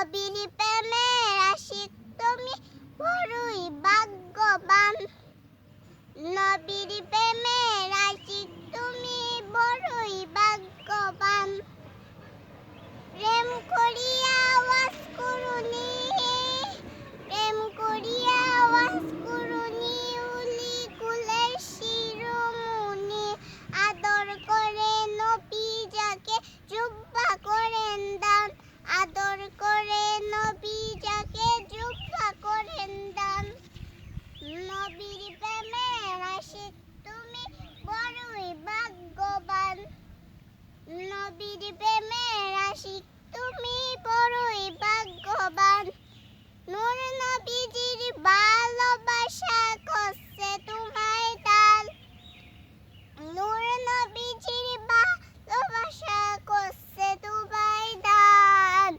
নবীন প্রেমের আশিক তুমি বড়ই ভাগ্যবান। নবীর নবীর প্রেমে আশিক তুমি বড়ই ভাগ্যবান। নূর নবীজির ভালোবাসা করছে তোমায় দান নূর নবীজির ভালোবাসা করছে তোমায় দান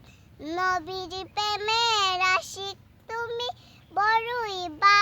নবীর প্রেমে আশিক তুমি বড়ই বা